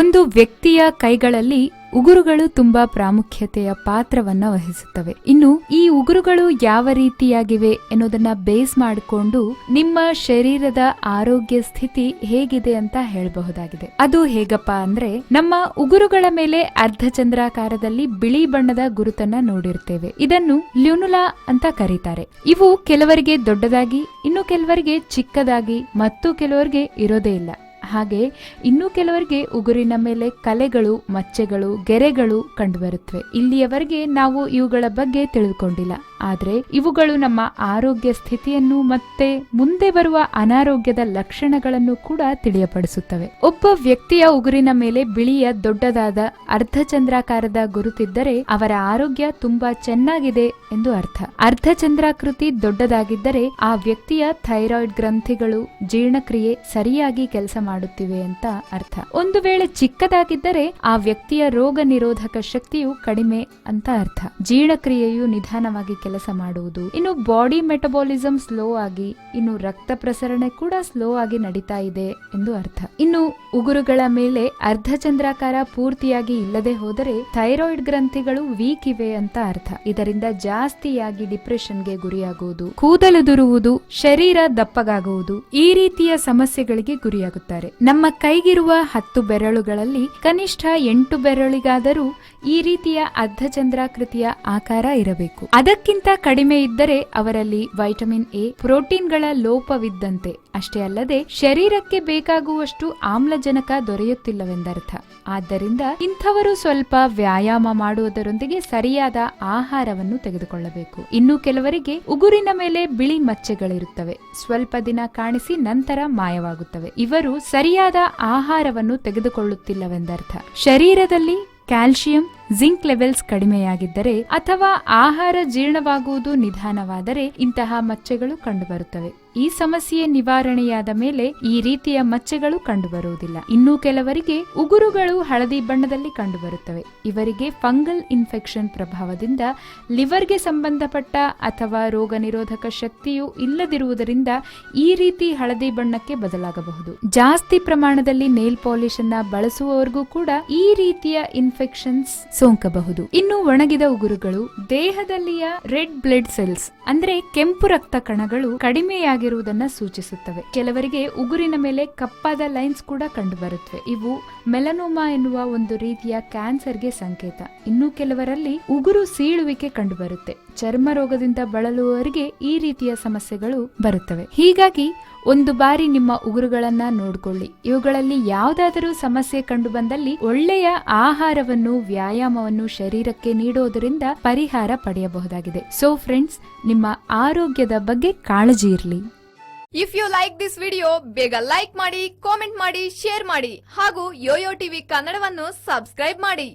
ಒಂದು ವ್ಯಕ್ತಿಯ ಕೈಗಳಲ್ಲಿ ಉಗುರುಗಳು ತುಂಬಾ ಪ್ರಾಮುಖ್ಯತೆಯ ಪಾತ್ರವನ್ನ ವಹಿಸುತ್ತವೆ. ಇನ್ನು ಈ ಉಗುರುಗಳು ಯಾವ ರೀತಿಯಾಗಿವೆ ಎನ್ನುವುದನ್ನ ಬೇಸ್ ಮಾಡಿಕೊಂಡು ನಿಮ್ಮ ಶರೀರದ ಆರೋಗ್ಯ ಸ್ಥಿತಿ ಹೇಗಿದೆ ಅಂತ ಹೇಳಬಹುದಾಗಿದೆ. ಅದು ಹೇಗಪ್ಪ ಅಂದ್ರೆ ನಮ್ಮ ಉಗುರುಗಳ ಮೇಲೆ ಅರ್ಧ ಚಂದ್ರಾಕಾರದಲ್ಲಿ ಬಿಳಿ ಬಣ್ಣದ ಗುರುತನ್ನ ನೋಡಿರ್ತೇವೆ. ಇದನ್ನು ಲ್ಯೂನುಲಾ ಅಂತ ಕರೀತಾರೆ. ಇವು ಕೆಲವರಿಗೆ ದೊಡ್ಡದಾಗಿ, ಇನ್ನು ಕೆಲವರಿಗೆ ಚಿಕ್ಕದಾಗಿ, ಮತ್ತು ಕೆಲವರಿಗೆ ಇರೋದೇ ಇಲ್ಲ. ಹಾಗೆ ಇನ್ನು ಕೆಲವರಿಗೆ ಉಗುರಿನ ಮೇಲೆ ಕಲೆಗಳು ಮಚ್ಚೆಗಳು ಗೆರೆಗಳು ಕಂಡುಬರುತ್ತವೆ. ಇಲ್ಲಿಯವರೆಗೆ ನಾವು ಇವುಗಳ ಬಗ್ಗೆ ತಿಳಿದುಕೊಂಡಿಲ್ಲ. ಆದ್ರೆ ಇವುಗಳು ನಮ್ಮ ಆರೋಗ್ಯ ಸ್ಥಿತಿಯನ್ನು ಮತ್ತೆ ಮುಂದೆ ಬರುವ ಅನಾರೋಗ್ಯದ ಲಕ್ಷಣಗಳನ್ನು ಕೂಡ ತಿಳಿಯಪಡಿಸುತ್ತವೆ. ಒಬ್ಬ ವ್ಯಕ್ತಿಯ ಉಗುರಿನ ಮೇಲೆ ಬಿಳಿಯ ದೊಡ್ಡದಾದ ಅರ್ಧಚಂದ್ರಾಕಾರದ ಗುರುತಿದ್ದರೆ ಅವರ ಆರೋಗ್ಯ ತುಂಬಾ ಚೆನ್ನಾಗಿದೆ ಎಂದು ಅರ್ಥ. ಅರ್ಧಚಂದ್ರಾಕೃತಿ ದೊಡ್ಡದಾಗಿದ್ದರೆ ಆ ವ್ಯಕ್ತಿಯ ಥೈರಾಯ್ಡ್ ಗ್ರಂಥಿಗಳು ಜೀರ್ಣಕ್ರಿಯೆ ಸರಿಯಾಗಿ ಕೆಲಸ ಮಾಡುತ್ತಿವೆ ಅಂತ ಅರ್ಥ. ಒಂದು ವೇಳೆ ಚಿಕ್ಕದಾಗಿದ್ದರೆ ಆ ವ್ಯಕ್ತಿಯ ರೋಗ ನಿರೋಧಕ ಶಕ್ತಿಯು ಕಡಿಮೆ ಅಂತ ಅರ್ಥ. ಜೀರ್ಣಕ್ರಿಯೆಯು ನಿಧಾನವಾಗಿ ಕೆಲಸ ಮಾಡುವುದು. ಇನ್ನು ಬಾಡಿ ಮೆಟಬಾಲಿಸಂ ಸ್ಲೋ ಆಗಿ, ಇನ್ನು ರಕ್ತ ಪ್ರಸರಣೆ ಕೂಡ ಸ್ಲೋ ಆಗಿ ನಡೀತಾ ಇದೆ ಎಂದು ಅರ್ಥ. ಇನ್ನು ಉಗುರುಗಳ ಮೇಲೆ ಅರ್ಧ ಚಂದ್ರಾಕಾರ ಪೂರ್ತಿಯಾಗಿ ಇಲ್ಲದೆ ಹೋದರೆ ಥೈರಾಯ್ಡ್ ಗ್ರಂಥಿಗಳು ವೀಕ್ ಇವೆ ಅಂತ ಅರ್ಥ. ಇದರಿಂದ ಜಾಸ್ತಿಯಾಗಿ ಡಿಪ್ರೆಷನ್ಗೆ ಗುರಿಯಾಗುವುದು. ಕೂದಲುದುರುವುದು ಶರೀರ ದಪ್ಪಗಾಗುವುದು, ಈ ರೀತಿಯ ಸಮಸ್ಯೆಗಳಿಗೆ ಗುರಿಯಾಗುತ್ತಾರೆ. ನಮ್ಮ ಕೈಗಿರುವ ಹತ್ತು ಬೆರಳುಗಳಲ್ಲಿ ಕನಿಷ್ಠ ಎಂಟು ಬೆರಳಿಗಾದರೂ ಈ ರೀತಿಯ ಅರ್ಧಚಂದ್ರಾಕೃತಿಯ ಆಕಾರ ಇರಬೇಕು. ಅದಕ್ಕಿಂತ ಕಡಿಮೆ ಇದ್ದರೆ ಅವರಲ್ಲಿ ವೈಟಮಿನ್ ಎ, ಪ್ರೋಟೀನ್ಗಳ ಲೋಪವಿದ್ದಂತೆ. ಅಷ್ಟೇ ಅಲ್ಲದೆ, ಶರೀರಕ್ಕೆ ಬೇಕಾಗುವಷ್ಟು ಆಮ್ಲಜನಕ ದೊರೆಯುತ್ತಿಲ್ಲವೆಂದರ್ಥ. ಆದ್ದರಿಂದ ಇಂಥವರು ಸ್ವಲ್ಪ ವ್ಯಾಯಾಮ ಮಾಡುವುದರೊಂದಿಗೆ ಸರಿಯಾದ ಆಹಾರವನ್ನು ತೆಗೆದುಕೊಳ್ಳಬೇಕು. ಇನ್ನು ಕೆಲವರಿಗೆ ಉಗುರಿನ ಮೇಲೆ ಬಿಳಿ ಮಚ್ಚೆಗಳಿರುತ್ತವೆ. ಸ್ವಲ್ಪ ದಿನ ಕಾಣಿಸಿ ನಂತರ ಮಾಯವಾಗುತ್ತವೆ. ಇವರು ಸರಿಯಾದ ಆಹಾರವನ್ನು ತೆಗೆದುಕೊಳ್ಳುತ್ತಿಲ್ಲವೆಂದರ್ಥ. ಶರೀರದಲ್ಲಿ ಕ್ಯಾಲ್ಸಿಯಂ ಜಿಂಕ್ ಲೆವೆಲ್ಸ್ ಕಡಿಮೆಯಾಗಿದ್ದರೆ ಅಥವಾ ಆಹಾರ ಜೀರ್ಣವಾಗುವುದು ನಿಧಾನವಾದರೆ ಇಂತಹ ಮಚ್ಚೆಗಳು ಕಂಡುಬರುತ್ತವೆ. ಈ ಸಮಸ್ಯೆ ನಿವಾರಣೆಯಾದ ಮೇಲೆ ಈ ರೀತಿಯ ಮಚ್ಚೆಗಳು ಕಂಡುಬರುವುದಿಲ್ಲ. ಇನ್ನೂ ಕೆಲವರಿಗೆ ಉಗುರುಗಳು ಹಳದಿ ಬಣ್ಣದಲ್ಲಿ ಕಂಡುಬರುತ್ತವೆ. ಇವರಿಗೆ ಫಂಗಲ್ ಇನ್ಫೆಕ್ಷನ್ ಪ್ರಭಾವದಿಂದ ಲಿವರ್ಗೆ ಸಂಬಂಧಪಟ್ಟ ಅಥವಾ ರೋಗ ನಿರೋಧಕ ಶಕ್ತಿಯು ಇಲ್ಲದಿರುವುದರಿಂದ ಈ ರೀತಿ ಹಳದಿ ಬಣ್ಣಕ್ಕೆ ಬದಲಾಗಬಹುದು. ಜಾಸ್ತಿ ಪ್ರಮಾಣದಲ್ಲಿ ನೇಲ್ ಪಾಲಿಶ್ ಅನ್ನ ಬಳಸುವವರಿಗೂ ಕೂಡ ಈ ರೀತಿಯ ಇನ್ಫೆಕ್ಷನ್ಸ್ ಸೋಂಕಬಹುದು. ಇನ್ನು ಒಣಗಿದ ಉಗುರುಗಳು ದೇಹದಲ್ಲಿಯ ರೆಡ್ ಬ್ಲಡ್ ಸೆಲ್ಸ್, ಅಂದ್ರೆ ಕೆಂಪು ರಕ್ತ ಕಣಗಳು ಕಡಿಮೆಯಾಗಿರುವುದನ್ನ ಸೂಚಿಸುತ್ತವೆ. ಕೆಲವರಿಗೆ ಉಗುರಿನ ಮೇಲೆ ಕಪ್ಪಾದ ಲೈನ್ಸ್ ಕೂಡ ಕಂಡುಬರುತ್ತವೆ ಇವು ಮೆಲನೋಮಾ ಎನ್ನುವ ಒಂದು ರೀತಿಯ ಕ್ಯಾನ್ಸರ್ಗೆ ಸಂಕೇತ. ಇನ್ನು ಕೆಲವರಲ್ಲಿ ಉಗುರು ಸೀಳುವಿಕೆ ಕಂಡುಬರುತ್ತೆ. ಚರ್ಮ ರೋಗದಿಂದ ಬಳಲುವವರಿಗೆ ಈ ರೀತಿಯ ಸಮಸ್ಯೆಗಳು ಬರುತ್ತವೆ. ಹೀಗಾಗಿ ಒಂದು ಬಾರಿ ನಿಮ್ಮ ಉಗುರುಗಳನ್ನ ನೋಡ್ಕೊಳ್ಳಿ. ಇವುಗಳಲ್ಲಿ ಯಾವುದಾದರೂ ಸಮಸ್ಯೆ ಕಂಡು ಬಂದಲ್ಲಿ ಒಳ್ಳೆಯ ಆಹಾರವನ್ನು, ವ್ಯಾಯಾಮವನ್ನು ಶರೀರಕ್ಕೆ ನೀಡೋದರಿಂದ ಪರಿಹಾರ ಪಡೆಯಬಹುದಾಗಿದೆ. ಸೊ ಫ್ರೆಂಡ್ಸ್ ನಿಮ್ಮ ಆರೋಗ್ಯದ ಬಗ್ಗೆ ಕಾಳಜಿ ಇರಲಿ. If you like this video ಬೇಗ ಲೈಕ್ ಮಾಡಿ ಕಾಮೆಂಟ್ ಮಾಡಿ ಶೇರ್ ಮಾಡಿ ಹಾಗೂ ಯೋಯೋ ಟಿವಿ ಕನ್ನಡವನ್ನು ಸಬ್ಸ್ಕ್ರೈಬ್ ಮಾಡಿ.